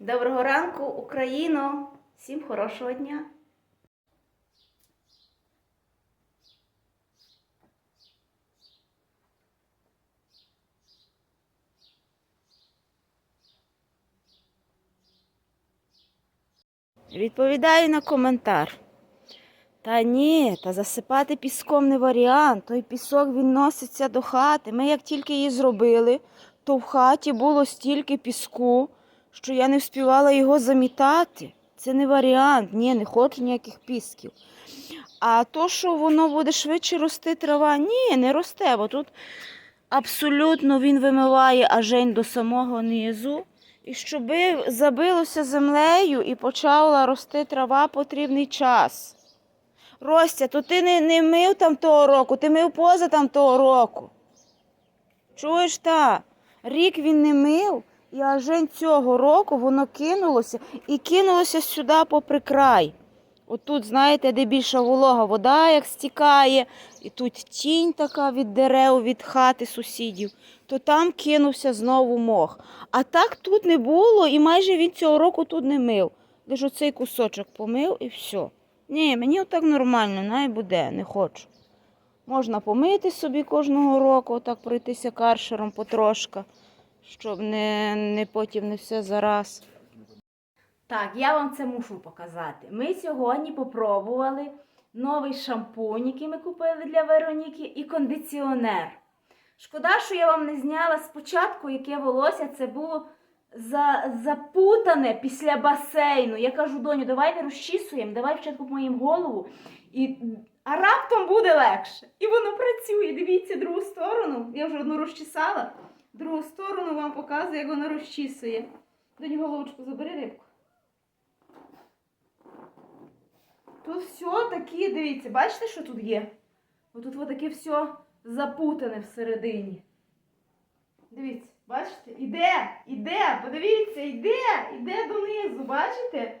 Доброго ранку, Україно! Всім хорошого дня! Відповідаю на коментар. Та ні, та засипати піском не варіант. Той пісок він носиться до хати. Ми як тільки її зробили, то в хаті було стільки піску, що я не вспівала його замітати. Це не варіант. Ні, не хочу ніяких пісків. А то, що воно буде швидше рости трава, ні, не росте, бо тут абсолютно він вимиває ажень до самого низу. І щоб забилося землею і почала рости трава, потрібний час. Ростя, то ти не, не мив там того року, ти мив поза там того року. Чуєш та? Рік він не мив, і ажень цього року воно кинулося і кинулося сюди попри край. Отут, знаєте, де більша волога, вода як стікає, і тут тінь така від дерев, від хати сусідів, то там кинувся знову мох. А так тут не було, і майже він цього року тут не мив. Лише оцей кусочок помив і все. Ні, мені отак нормально, най буде, не хочу. Можна помити собі кожного року, отак пройтися каршером потрошка, щоб не, не потім не все зараз. Так, я вам це мушу показати. Ми сьогодні попробували новий шампунь, який ми купили для Вероніки, і кондиціонер. Шкода, що я вам не зняла спочатку, яке волосся це було за, запутане після басейну. Я кажу, доню, давай не розчісуємо, давай спочатку помиємо голову, і, а раптом буде легше. І воно працює. Дивіться другу сторону. Я вже одну розчесала, другу сторону вам показую, як воно розчісує. Доню, головочку, забери рибку. Тут все таке, дивіться, бачите, що тут є? Отут от таке все запутане всередині. Дивіться, бачите? Іде, іде, подивіться, іде, іде донизу, бачите?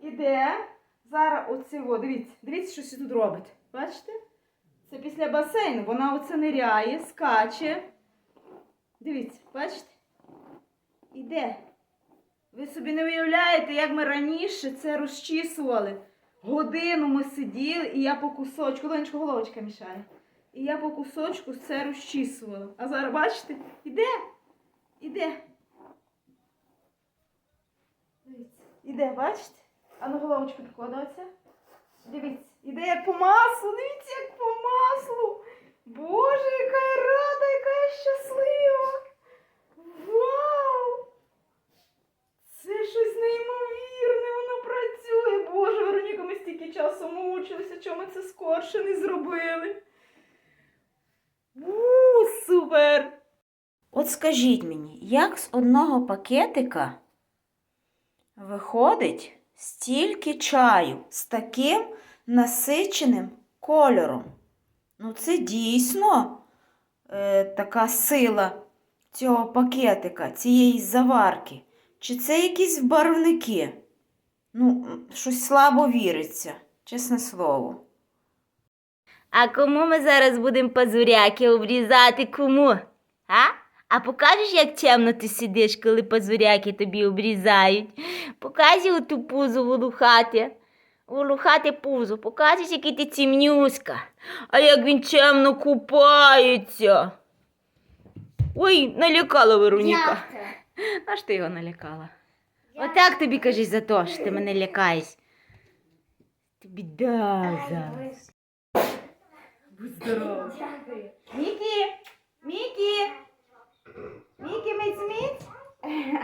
Іде. Зараз оце, о, дивіться, дивіться, що це тут робить. Бачите? Це після басейну. Вона оце ниряє, скаче. Дивіться, бачите? Іде. Ви собі не уявляєте, як ми раніше це розчісували. Годину ми сиділи, і я по кусочку, донечко головочка мішає. І я по кусочку це розчісувала. А зараз бачите? Іде, іде. Дивіться, іде, бачите? А ну головочку підкладається. Дивіться, іде як по маслу, дивіться, як по маслу. Боже, яка я рада, яка я щаслива. Вау! Це щось неймовірне, воно працює. Боже, Вероніка, ми стільки часу мучилися, чому ми це скорше не зробили. У, супер! От скажіть мені, як з одного пакетика виходить стільки чаю з таким насиченим кольором? Ну, це дійсно е, така сила цього пакетика, цієї заварки. Чи це якісь барвники? Ну, щось слабо віриться, чесне слово. А кому ми зараз будемо пазуряки обрізати? Кому? А? А покажеш, як темно ти сидиш, коли пазуряки тобі обрізають? Покажи оту пузу волухати. Волухати пузу. Покажеш, який ти цімнюська. А як він чемно купається. Ой, налякала Вероніка. А ж ти його налякала? Отак тобі кажеш за те, що ти мене лякаєш. Тобі да зараз. Будь здорова. Мікі! Мікі! Мікі, миць, миць!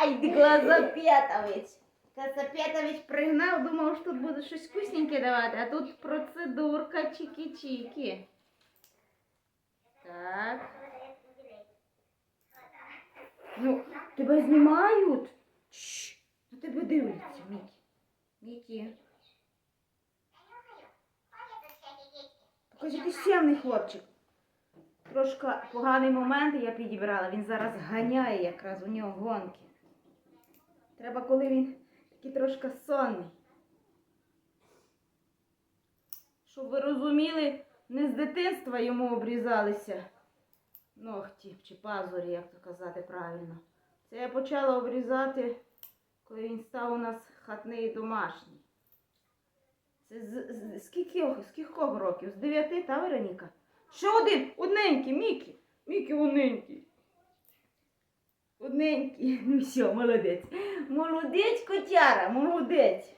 Ай, ти Глазопетович! Глазопетович пригнав, думав, що тут буде щось вкусненьке давати, а тут процедурка чики-чики. Так. Ну, тебе знімають. Чш, на тебе дивляться, Мікі. Мікі. Покажи, ти сємний хлопчик. Трошки поганий момент я підібрала. Він зараз ганяє якраз у нього гонки. Треба, коли він такий трошки сонний. Щоб ви розуміли, не з дитинства йому обрізалися ногті чи пазурі, як то казати правильно. Це я почала обрізати, коли він став у нас хатний і домашній. Це з, з, з, скільки, з кількох років? З дев'яти, та Вероніка? Ще один, одненький, Мікі. Мікі одненький. Одненький. Ну все, молодець. Молодець, котяра, молодець.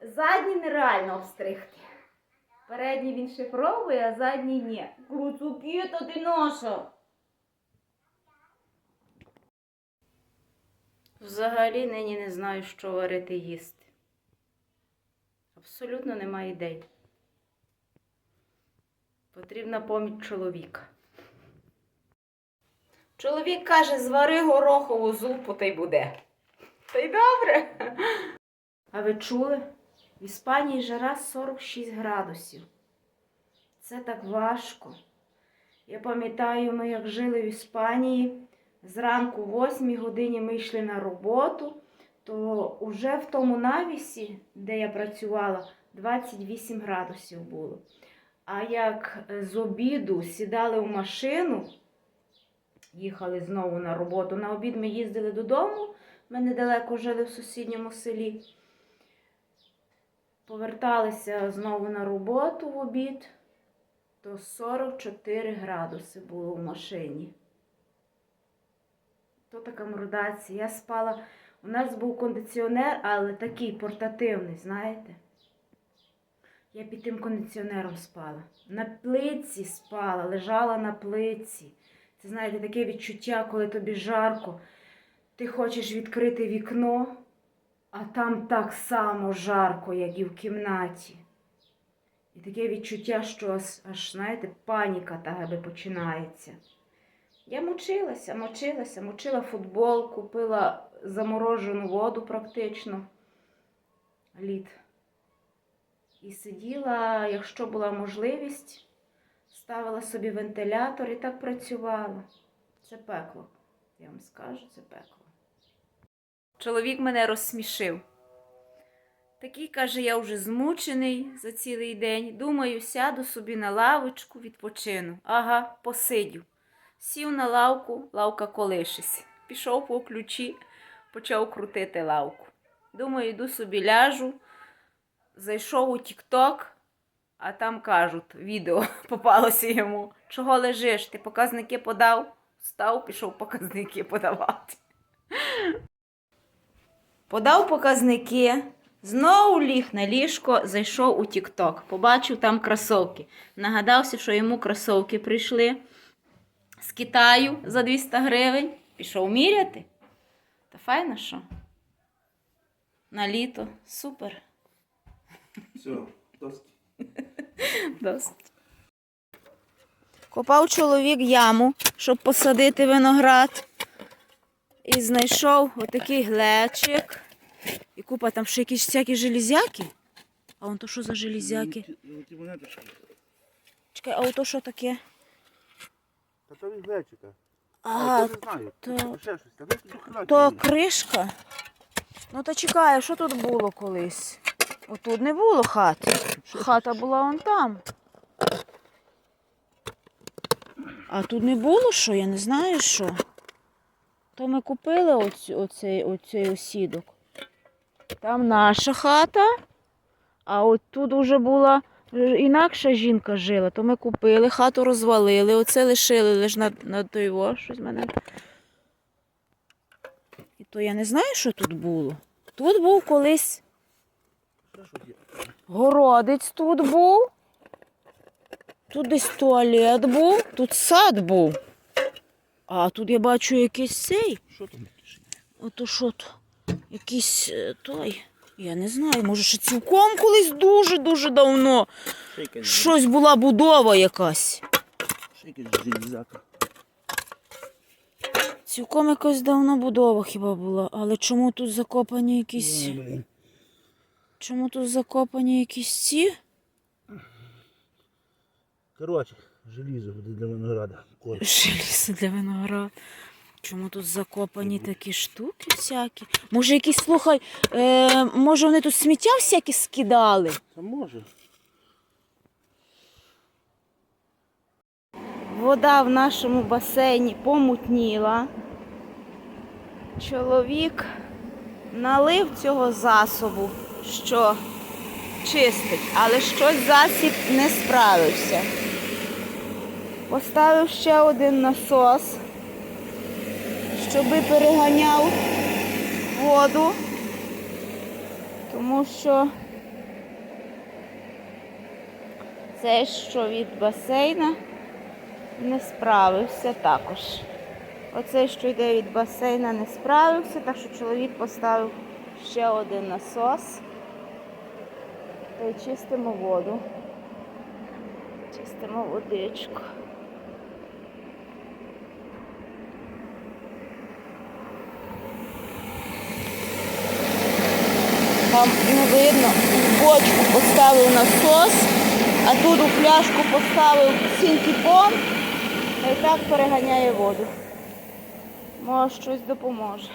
Задній нереально обстригти. Передній він шифровує, а задній ні. Круцуки то ти ноша. Взагалі нині не знаю, що варити їсти. Абсолютно немає ідей. Потрібна поміч чоловіка. Чоловік каже, звари горохову зупу та й буде. Та й добре. А ви чули? В Іспанії жара 46 градусів. Це так важко. Я пам'ятаю, ми як жили в Іспанії, зранку о 8 годині ми йшли на роботу, то уже в тому навісі, де я працювала, 28 градусів було. А як з обіду сідали в машину, їхали знову на роботу. На обід ми їздили додому, ми недалеко жили в сусідньому селі. Поверталися знову на роботу в обід, то 44 градуси було в машині. То така мордація. Я спала. У нас був кондиціонер, але такий портативний, знаєте? Я під тим кондиціонером спала. На плитці спала, лежала на плитці. Це, знаєте, таке відчуття, коли тобі жарко. Ти хочеш відкрити вікно, а там так само жарко, як і в кімнаті. І таке відчуття, що аж, знаєте, паніка та починається. Я мучилася, мучилася, мучила футбол, купила заморожену воду практично. Лід. І сиділа, якщо була можливість, ставила собі вентилятор і так працювала. Це пекло. Я вам скажу, це пекло. Чоловік мене розсмішив. Такий каже, я вже змучений за цілий день. Думаю, сяду собі на лавочку, відпочину. Ага, посидю. Сів на лавку, лавка колишись. Пішов по ключі, почав крутити лавку. Думаю, йду собі ляжу. Зайшов у Тік-Ток, а там кажуть, відео попалося йому. Чого лежиш? Ти показники подав? Став, пішов показники подавати. Подав показники, знову ліг на ліжко, зайшов у Тік-Ток. Побачив там кросовки. Нагадався, що йому кросовки прийшли з Китаю за 200 гривень. Пішов міряти. Та файно що? На літо. Супер. Все, досить. Досить. Копав чоловік яму, щоб посадити виноград. І знайшов отакий глечик. І купа там ще якісь всякі железяки. А он то що за железяки? Чекай, а ото що таке? Та то від глечика. А, то- То кришка. Ну та чекай, що тут було колись? Отут не було хати. Хата була вон там. А тут не було що, я не знаю що. То ми купили оці, оцей, оцей осідок. Там наша хата, а от тут вже була інакша жінка жила, то ми купили, хату розвалили, оце лишили лише на, на той во, щось мене. І то я не знаю, що тут було. Тут був колись. Городець тут був. Тут десь туалет був, тут сад був. А тут я бачу якийсь цей. Що там? Ото що то? Якийсь е, той. Я не знаю, може ще цілком колись дуже-дуже давно. Щось була будова якась. Цілком якась давно будова хіба була. Але чому тут закопані якісь. Чому тут закопані якісь ці? Коротше, желізо буде для винограда. Желізо для виноград. Чому тут закопані такі штуки всякі? Може, якісь, слухай, е, може вони тут сміття всякі скидали? Та може. Вода в нашому басейні помутніла. Чоловік налив цього засобу, що чистить, але щось засіб не справився. Поставив ще один насос, щоби переганяв воду, тому що цей, що від басейна, не справився також. Оцей, що йде від басейна, не справився, так що чоловік поставив ще один насос. Та чистимо воду. Чистимо водичку. Там не видно, в бочку поставив насос, а тут у пляшку поставив синтепон, та й так переганяє воду. Може щось допоможе.